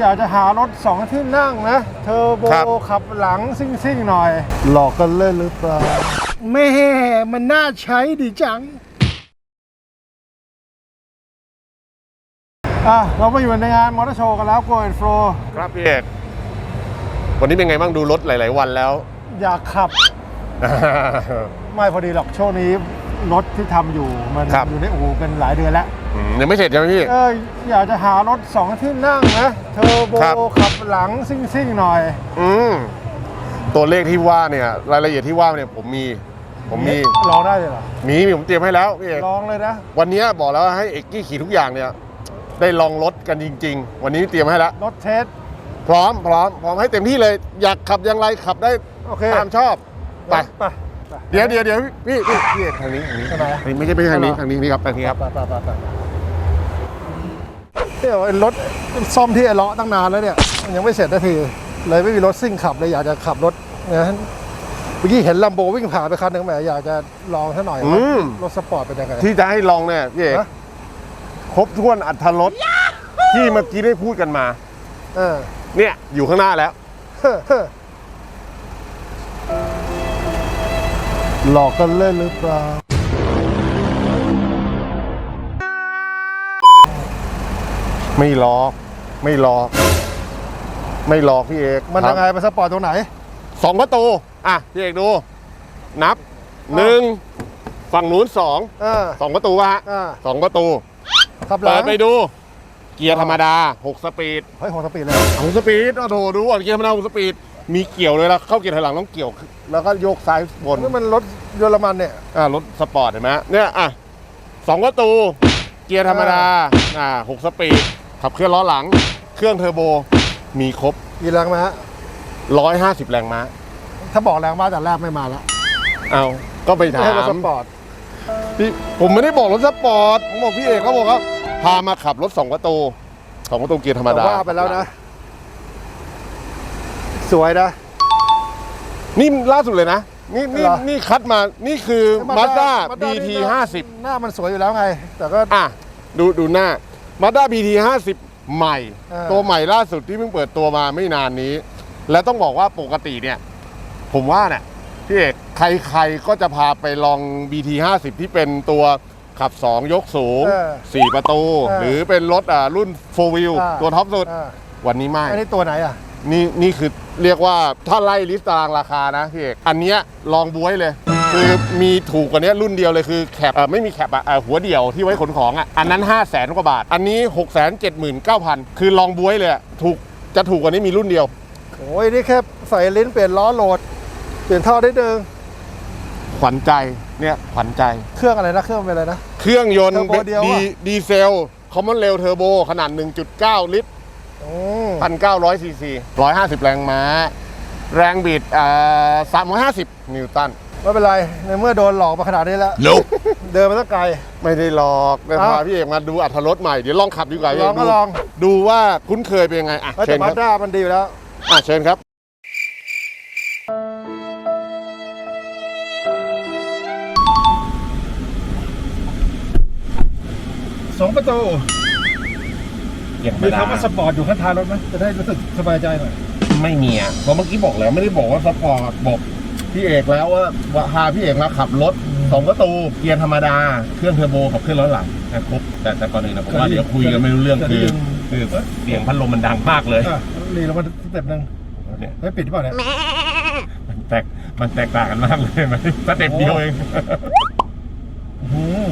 อยากจะหารถสองที่นั่งนะเทอร์โบครับ ขับหลังซิ่งๆหน่อย หลอกกันเล่นหรือเปล่าแม่มันน่าใช้ดีจัง อะเรามาอยู่ในงานมอเตอร์โชว์กันแล้ว Go and Flow ครับพี่เอกวันนี้เป็นไงบ้างดูรถหลาย ๆ วันแล้ว อยากขับ ไม่พอดีหรอกช่วงนี้ รถที่ทำอยู่มันครับ อยู่ในอู่เป็นหลายเดือนแล้ว อืมยังไม่เสร็จใช่ไหมพี่ เอออยากจะหารถสองที่นั่งนะเทอร์โบครับ ขับหลังซิ่งๆหน่อย อืมตัวเลขที่ว่าเนี่ย รายละเอียดที่ว่าเนี่ยผมมี ผมมีลองได้เลยเหรอมีมีผมเตรียมให้แล้วพี่เอกลองเลยนะ วันนี้บอกแล้วให้เอกกี้ขี่ทุกอย่างเนี่ย ได้ลองรถกันจริง ๆ วันนี้เตรียมให้แล้วรถเทส พร้อมพร้อมพร้อมให้เต็มที่เลย อยากขับอย่างไรขับได้โอเค ตามชอบไป ไปไป เดี๋ยวเดี๋ยวเดี๋ยวพี่พี่พี่เอกทางนี้ทางนี้ทางไหนทางนี้ไม่ใช่ไม่ใช่ทางนี้เอาเหรอทางนี้นี่ครับทางนี้ครับไปไปไปไปเดี๋ยวไอ้รถซ่อมที่ไอ้เลาะตั้งนานแล้วเนี่ยมันยังไม่เสร็จนาทีเลยไม่มีรถซิ่งขับเลยอยากจะขับรถนะเมื่อกี้เห็นลัมโบวิ่งผ่านไปคันหนึ่งแหมอยากจะลองซะหน่อยอืว่ามรถสปอร์ตเป็นยังไงที่จะให้ลองเนี่ยพี่เอกฮะครบถ้วนอัตรถรสที่เมื่อกี้ได้พูดกันมา เออ เนี่ยอยู่ข้างหน้าแล้ว หลอกกันเล่นหรือเปล่า ไม่หลอก ไม่หลอก ไม่หลอกพี่เอกมันยังไงครับมันสปอร์ตตรงไหน สองประตู อะ พี่เอกดู นับหนึ่งฝั่งนู้นสองเออ สองประตูวะฮะอ่า สองประตู ขับหลัเปิงดไปดู เกียร์ธรรมดาหกสปีด เฮ้ยของสปีดเลยหกสปีดโอ้โหดูก่อนเกียร์ธรรมดาหกสปีด มีเกี่ยวเลยละเข้าเกียร์ถอยหลังต้องเกี่ยว แล้วก็โยกซ้ายบนนี่มันรถเยอรมันเนี่ย อ่ารถสปอร์ตเห็นไหมเนี่ยอะสองประตู เกียร์ธรรมดาอ่าหกสปีดขับเคลื่อนล้อหลัง เครื่องเทอร์โบมีครบกี่แรงมาฮะ150แรงม้าถ้าบอกแรงมาแต่แรกไม่มาแล้วเอาก็ไปไม่ถาให้รถสมปอร์ตพี่ผมไม่ได้บอกรถสปอร์ตผมบอกพี่เอกเขาบอกว่าพามาขับรถสองประตูสองประตูเกียร์ธรรมแต่ดาว่าไปแล้วนะ สวยนะ นี่ล่าสุดเลยนะ นี่นี่เหรอ นี่คัดมา นี่คือ Mazda Mazda BT นี่หน้า50 หน้ามันสวยอยู่แล้วไง แต่ก็ อะ ดูดูหน้า Mazda BT 50ใหม่อ่าตัวใหม่ล่าสุดที่เพิ่งเปิดตัวมาไม่นานนี้ และต้องบอกว่าปกติเนี่ย ผมว่าเนี่ยพี่เอกใครๆก็จะพาไปลอง BT 50ที่เป็นตัวขับ 2 ยกสูง เออ4 ประตู เออหรือเป็นรถอ่ารุ่น 4 wheel อ่าตัวท็อปสุด อ่า วันนี้ไม่ อันนี้ตัวไหนอะ นี่นี่คือเรียกว่าถ้าไล่ลิสต์ตารางราคานะพี่เอกอันเนี้ยลองบวยเลย คือมีถูกกว่านี้รุ่นเดียวเลยคือแคปเอ่อไม่มีแคปอะเอ่อหัวเดียวที่ไว้ขนของอะอันนั้น 5 0 0แสนกว่าบาท อันนี้ 6 7 9 0 0 0 คือลองบวยเลยอะถูกจะถูกกว่านี้มีรุ่นเดียว โอ้ยนี่แค่ใส่ลิ้นเปลี่ยนล้อโหลด เปลี่ยนท่อได้เดิงขวัญใจเนี่ยขวัญใจ เครื่องอะไรนะเครื่องเป็นอะไรนะ เครื่องยนต์เทอร์โบเดียวอะ ดีดีเซลคอมมอนเรลเทอร์โบขนาด 1.9 ลิตร อืม1,900ซีซี150แรงม้า แรงบิดอ่า350นิวตันไม่เป็นไร ในเมื่อโดนหลอกมาขนาดนี้แล้ว เดินมาตั้งไกล ไม่ได้หลอกเดี๋ยวอ้าวพาพี่เอกมาดูอัตรถรสใหม่ เดี๋ยวลองขับดีกว่าพี่ลเอองกก็ดูลอง ดูว่าคุ้นเคยเป็นยังไง อะเฮ้ยเชิแต่ญมาครับด้ามันดีอยู่แล้ว อะเชิญครับสองประตู อย่างมีคำว่าสปอร์ตอยู่ข้างท้ายรถไหมจะได้รู้สึกสบายใจหน่อยไม่มีอะเพราะเมื่อกี้บอกแล้วไม่ได้บอกว่าสปอร์ตบอกพี่เอกแล้วว่าว่าพาพี่เอกมาขับรถสองประตูเกียร์ธรรมดาเครื่องเทอร์โบขับเครื่องล้อหลังอะครบแต่แต่ก่อนอื่นนะผมว่าเดี๋ยวคุยกันไม่รู้เรื่องคือคือเสียงพัดลมมันดังมากเลย อะรีลงมาสเต็ปหนึ่งเนี่ยเฮ้ยปิดหรือเปล่าเนี่ย มันแตกมันแตกต่างกันมากเลยมันสเต็ปเดียวเองอื้อหือ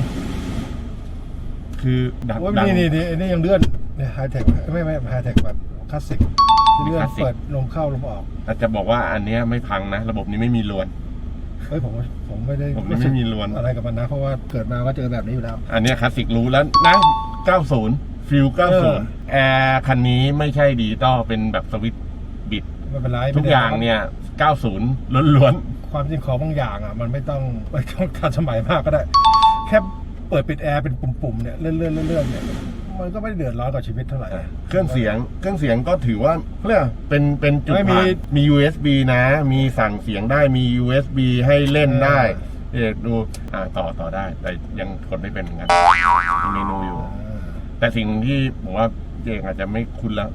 คือดังโอ้ยดังนี่นี่นี่นี่ยังเลื่อน เนี่ยไฮเทคไม่ไม่ไฮเทคแบบคลาสสิกที่เลื่อนคลาสสิกเปิดลมเข้าลมออกอาจจะบอกว่าอันเนี้ยไม่พังนะ ระบบนี้ไม่มีรวน เฮ้ยผมว่าผมไม่ได้ผมไม่มีรวนอะไรกับมันนะ เพราะว่าเกิดมาก็เจอแบบนี้อยู่แล้ว อันเนี้ยคลาสสิกรู้แล้วนะ90ฟิลเออ90แอร์คันนี้ไม่ใช่ดิจิตอลเป็นแบบสวิตช์บิดไม่เป็นไรทุกอย่างเนี่ย 90 ล้วนความจริงของบางอย่างอะ มันไม่ต้องไม่ต้องทันสมัยมากก็ได้ แค่เปิดปิดแอร์เป็นปุ่มๆเนี่ยเลื่อนเลื่อนเลื่อนเนี่ย มันก็ไม่ได้เดือดร้อนกับชีวิตเท่าไหร่ๆเครื่องเสียงเครื่องเสียงก็ถือว่าเขาเรียกว่าเป็นเป็นจุดไม่มีผ่านมี USB นะ มีสั่งเสียงได้มี USB ให้เล่นได้เอกดูอ่าต่อต่อได้ แต่ยังกดไม่เป็นเหมือนกันมีเมนูอยู่ แต่สิ่งที่ผมว่าเอกอาจจะไม่คุ้นแล้ว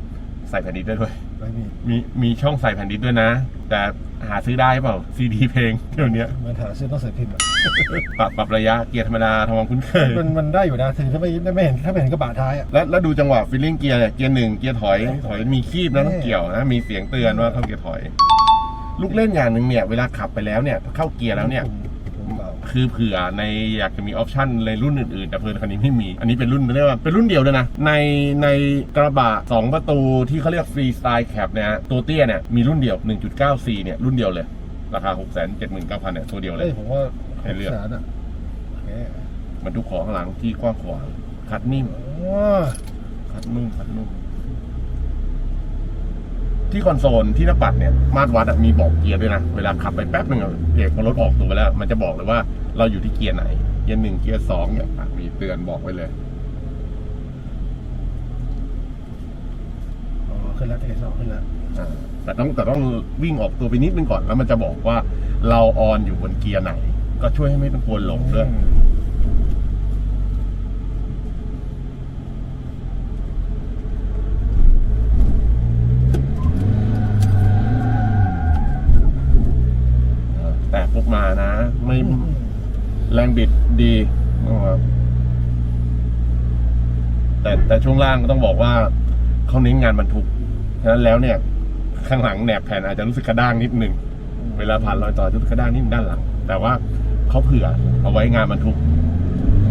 ใส่แผ่นดิสได้ด้วย ไม่มีมีมีช่องใส่แผ่นดิสด้วยนะ แต่หาซื้อได้เปล่าซีดีเพลงเดี๋ยวนี้เหมันหาซื้อต้องใส่พิมพ์อะปรับปรับระยะเกียร์ธรรมดาทำความคุ้นเคยมันมันได้อยู่นะถึงถ้าไม่ไม่เห็นถ้าไม่เห็นกระบะท้ายอะแล้วแล้วดูจังหวะฟิลลิ่งเกียร์เนี่ยเกียร์หนึ่งเกียร์ถอยถอยมีคีบนะแน่ต้องเกี่ยวนะมีเสียงเตือนว่าเข้าเกียร์ถอย ลูกเล่นอย่างหนึ่งเนี่ยเวลาขับไปแล้วเนี่ยเข้าเกียร์แล้วเนี่ยผมเบา คือเผื่อในอยากจะมีออปชันในรุ่นอื่นๆ แต่เพื่อนคันนี้ไม่มี อันนี้เป็นรุ่นเรียกว่าเป็นรุ่นเดียวเลยนะ ในในกระบะ 2 ประตูที่เขาเรียกฟรีสไตล์แคปเนี่ยฮะตัวเตี้ยเนี่ยมีรุ่นเดียว 1.94เนี่ยรุ่นเดียวเลย ราคา 679,000เนี่ยตัวเดียวเลเฮ้ยยผมว่าให้เลือกแสนอะโอเคมันทุกของข้างหลังที่กว้างขวางคัดนิ่มอ๋อคัดนุ่มคัดนุ่ม ที่คอนโซลที่หน้าปัดเนี่ยมาตรวัดอะมีบอกเกียร์ด้วยนะ เวลาขับไปแป๊บหนึ่งอะเอกพอรถออกตัวไปแล้ว มันจะบอกเลยว่าเราอยู่ที่เกียร์ไหน เกียร์หนึ่งเกียร์สองเนี่ยอะมีเตือนบอกไว้เลยอ๋อขึ้นแล้วเทสองขึ้นแล้วอ่าแต่ต้องแต่ต้องวิ่งออกตัวไปนิดนึงก่อนแล้วมันจะบอกว่าเราออนอยู่บนเกียร์ไหน ก็ช่วยให้ไม่ต้องกวนหลงด้วย แต่ปุ๊บมานะ ไม่แรงบิดดีนะครับ แต่แต่ช่วงล่างก็ต้องบอกว่าเขาเน้นงานบรรทุกฉะนั้นแล้วเนี่ยข้างหลังแหนบแผ่นอาจจะรู้สึกกระด้างนิดหนึ่งเวลาผ่านรอยต่อจะรู้สึกกระด้างนิดนึงด้านหลัง แต่ว่าเขาเผื่อเอาไว้งานบรรทุก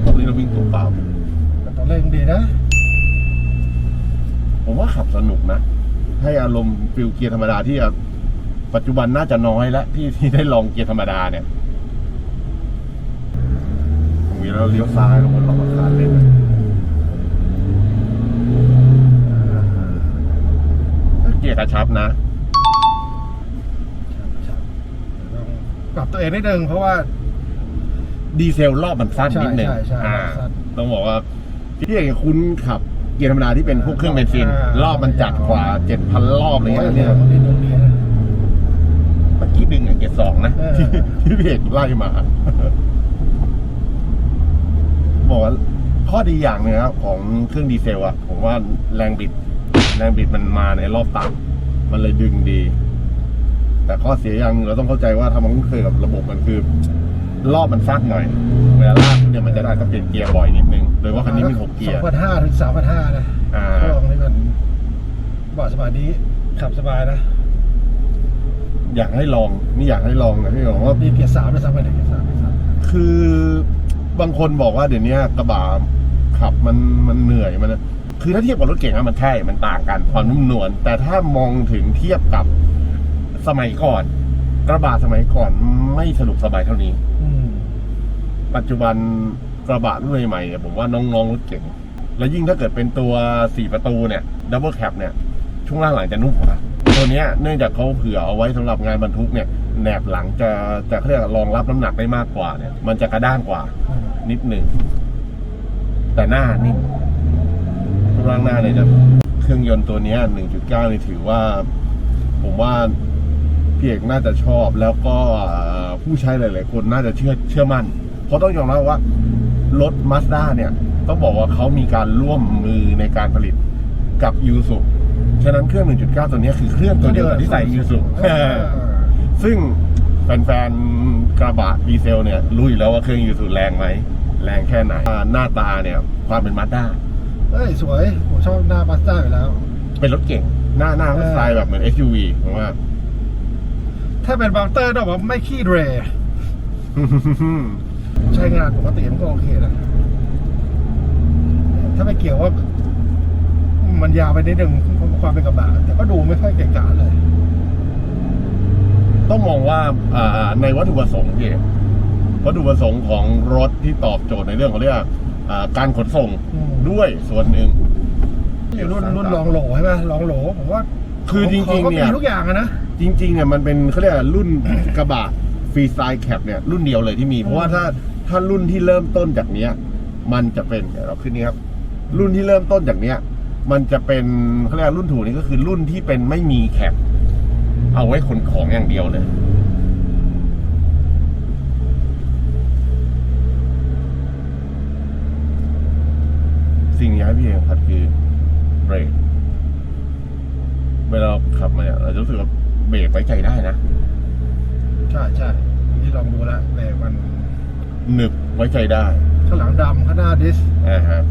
พวกนี้เราวิ่งตัวเปล่าแต่ตอนแรกดีนะ ผมว่าขับสนุกนะ ให้อารมณ์ฟิลเกียร์ธรรมดาที่อะปัจจุบันน่าจะน้อยแล้วที่ที่ได้ลองเกียร์ธรรมดาเนี่ยตรงนี้เราเลี้ยวซ้ายลงบนหลอกอาคารเลยนะเกียร์กระชับนะต้องปรับตัวเองนิดนึงเพราะว่า ดีเซลรอบมันสั้นนิดนึงใช่ใช่ใช่อ่าสั้น ต้องบอกว่าพี่เอกคุณขับเกียร์ธรรมดาที่เป็นพวกเครื่องเบนซินอ่ารอบมันจัดกว่าเจ็ดพันรอบอะไรโอ้เงี้ยยเนี่เนี่ยยตรงนี้ตรงนี้นะเมื่อกี้ดึงอะเกียร์สองนะเออ ที่ที่พี่เอกไล่มา บอกว่าข้อดีอย่างหนึงนะครับของเครื่องดีเซลอะผมว่าแรงบิด แรงบิดมันมาในรอบต่ำ มันเลยดึงดี แต่ข้อเสียอย่างหนึงเราต้องเข้าใจว่าทำความคุ้นเคยกับระบบมันคือรอบมันสั้นหน่อย เวลาลากเนี่ยมันจะได้ต้องเปลี่ยนเกียร์บ่อยนิดนึงโดยว่าคันนี้มีหกเกียสอร์งพันห้าถึงสามพันห้านะอ่าเครื่องนี่มันเบาะสบายดีขับสบายนะ อยากให้ลองนี่อยากให้ลองนะพี่บอกว่ามีเกียร์สามด้วยซ้ำไปเลยเกียร์สามเกียร์สามคือบางคนบอกว่าเดี๋ยวนี้กระบะขับมันมันเหนื่อยมัน คือถ้าเทียบกับรถเก่งอะมันใช่ มันต่างกันความนุ่มนวลแต่ถ้ามองถึงเทียบกับสมัยก่อนกระบะสมัยก่อนไม่สนุกสบายเท่านี้ อืมปัจจุบันกระบะรุ่นใหม่ๆเนี่ยผมว่าน้องๆรถเก่ง แล้วยิ่งถ้าเกิดเป็นตัว4ประตูเนี่ยดับเบิลแคปเนี่ย ช่วงล่างหลังจะนุ่มกว่าตัวเนี้ยเนื่องจากเขาเผื่อเอาไว้สำหรับงานบรรทุกเนี่ยแหนบหลังจะจะเขาเรียกรองรับน้ำหนักได้มากกว่าเนี่ย มันจะกระด้างกว่า นิดหนึ่งแต่หน้านิ่ม ช่วงล่างหน้าเนี่ยจะเครื่องยนต์ตัวนี้ 1.9 นี่ถือว่า ผมว่าพี่เอกน่าจะชอบแล้วก็ผู้ใช้หลาย ๆ คนน่าจะเชื่อเชื่อมั่น เพราะต้องยอมรับว่ารถมาสด้าเนี่ย ต้องบอกว่าเขามีการร่วมมือในการผลิตกับยูสุฉะนั้นเครื่อง 1.9 ตัวนี้คือเครื่องตัวเดียวกับที่ใส่ยูสุซึ่งแฟนๆกระบะดีเซลเนี่ยรู้อยู่แล้วว่าเครื่องยูสุแรงไหมแรงแค่ไหนหน้าตาเนี่ยความเป็นมาสด้า เฮ้ยสวย ผมชอบหน้ามาสด้าอยู่แล้ว เป็นรถเก่ง หน้าหน้าเออสไตล์แบบเหมือน SUV ผมว่า ถ้าเป็นบังเตอร์ต้องบอกว่าไม่ขี้เดรใช้งานปกติมันก็โอเคนะ ถ้าไม่เกี่ยวว่า มันยาวไปนิดนึงความเป็นกระบะแต่ก็ดูไม่ค่อยเก่งกาจเลย ต้องมองว่าอ่าในวัตถุประสงค์พี่วัตถุประสงค์ของรถที่ตอบโจทย์ในเรื่องของเรียกว่าอ่า การขนส่งอืมด้วยส่วนหนึ่งรุ่นรุ่นลองโหลใช่ไหมลองโหลผมว่าคือจริงๆขาก็เนี่ยมีทุกอย่างอะนะจริงๆเนี่ยมันเป็นเขาเรียกว่ารุ่นกระบะฟรีสไตล์แคปเนี่ยรุ่นเดียวเลยที่มี เพราะว่าถ้าถ้ารุ่นที่เริ่มต้นจากเนี้ย มันจะเป็นเดี๋ยวเราขึ้นนี้ครับ รุ่นที่เริ่มต้นจากเนี้ย มันจะเป็นเขาเรียกว่ารุ่นถูกนี้ก็คือรุ่นที่เป็นไม่มีแคปเอาไว้ขนของอย่างเดียวเลย สิ่งที่ ให้พี่เองครับคือเบรกเวลาเราขับมาเนี่ยเราจะรู้สึกว่าเบรกไว้ใจได้นะ ใช่ใช่ที่ลองดูแล้วแต่มันหนึบไว้ใจได้ ข้างหลังดำข้างหน้าดิสอ่าฮะ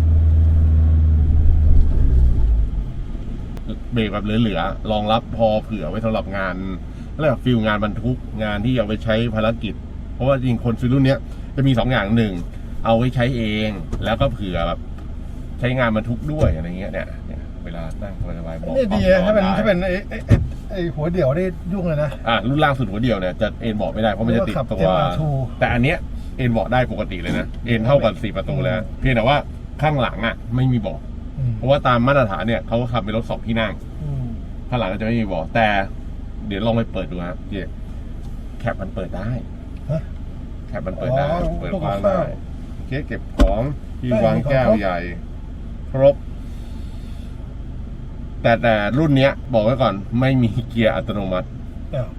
เบรกแบบเหลือๆรองรับพอเผื่อไว้สำหรับงานเรียกว่าฟิลงานบรรทุกงานที่เอาไปใช้ภารกิจ เพราะว่าจริงคนซื้อรุ่นเนี้ยจะมีสองอย่างหนึ่งเอาไว้ใช้เอง แล้วก็เผื่อแบบ ใช้งานบรรทุกด้วยอะไรเงี้ยเนี่ยเนี่ยเวลานั่งสบายๆบอกนี่ดีอนะถ้าเป็นได้ถ้าเป็นไอ้ไอ้ไอ้ไอ้หัวเดี่ยวนี่ยุ่งเลยนะ อะรุ่นล่างสุดหัวเดียวเนี่ยจะเอ็นเบาะไม่ได้เพราะมันจะติดตัวเพราะว่าขับ MR2 แต่อันเนี้ยเอ็นเบาะได้ปกติเลยนะเอ็นเท่ากับสี่ประตูเลยนะเพียงแต่ว่าข้างหลังอะไม่มีเบาะอืมเพราะว่าตามมาตรฐานเนี่ยเขาก็ขับเป็นรถสองที่นั่ง อืมข้างหลังก็จะไม่มีเบาะแต่ เดี๋ยวลองไปเปิดดูครับเจ๊แคปมันเปิดได้ฮะ แคปมันเปิดได้อ๋อเปิดตู้กว้างกับข้าได้วเคสเก็บของที่ได้วางแก้วมีของครบใหญ่ ครบ แต่แต่รุ่นเนี้ย บอกไว้ก่อน ไม่มีเกียร์อัตโนมัติ อ้าว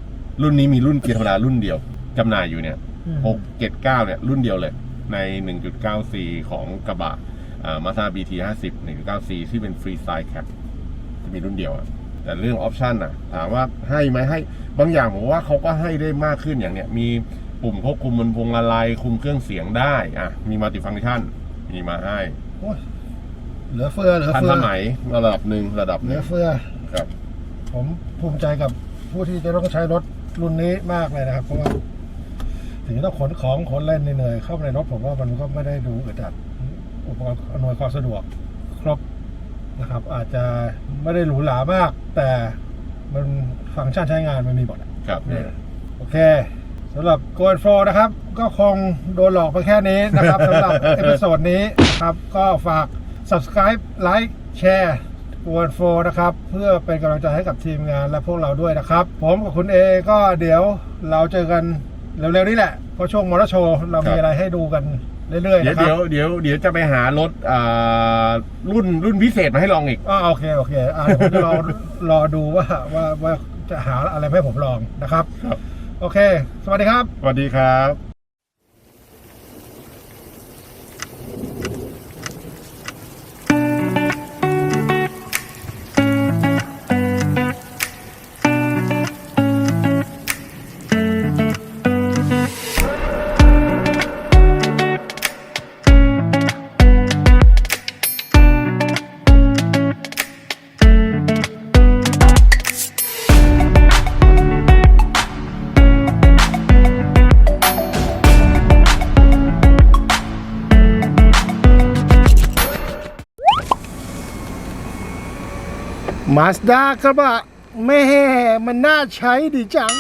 รุ่นนี้มีรุ่นเกียร์ธรรมดารุ่นเดียวจำหน่ายอยู่เนี่ยอืมหกเจ็ดเก้าเนี่ยรุ่นเดียวเลย ใน 1.94ของกระบะมาซาบีทีห้าสิบหนึ่งจุดเก้าสี่ที่เป็นฟรีสไตล์แคปจะมีรุ่นเดียวอะแต่เรื่องออปชันอะถามว่าให้ไหมให้ บางอย่างผมว่าเขาก็ให้ได้มากขึ้นอย่างเนี้ยมีปุ่มควบคุมบนพวงมาลัยคุมเครื่องเสียงได้ อะ มีมัลติฟังก์ชันมีมาให้ โอ้ย เหลือเฟือเหลือทันเฟือสมัยระดับหนึ่งระดับหเหลืนึ่องเฟือ ครับ ผมภูมิใจกับผู้ที่จะต้องใช้รถรุ่นนี้มากเลยนะครับ เพราะว่าถึงจะต้องขนของขนเล่นเหนื่อยๆเข้าไปในรถผมว่ามันก็ไม่ได้ดูอึดอัดอุปกรณ์อำนวยความสะดวกครบนะครับ อาจจะไม่ได้หรูหรามาก แต่มันฟังก์ชันใช้งานมันมีหมดอะ ครับโอเคสำหรับโกลโฟนะครับ ก็คงโดนหลอกไปแค่นี้นะครับ สำหรับเอพิโซดนี้นะครับ ก็ฝาก subscribe ไลค์แชร์โกลโฟนะครับ เพื่อเป็นกำลังใจให้กับทีมงานและพวกเราด้วยนะครับ ผมกับคุณเอก็เดี๋ยวเราเจอกันเร็วๆนี้แหละเพราะช่วงมอเตอร์โชว์เรามีอะไรให้ดูกันเรื่อยๆเดี๋ยวนะครัเดี๋ยวบเดี๋ยวเดี๋ยวจะไปหารถอ่ารุ่นรุ่นพิเศษมาให้ลองอีกอ๋อโอเคโอเคอ่าเดี๋ยวผมจะรอ รอดูว่าว่าว่าจะหาอะไรให้ผมลองนะครับ ครับ โอเค สวัสดีครับ สวัสดีครับ มาสด้ากระบะแม่มันน่าใช้ดีจัง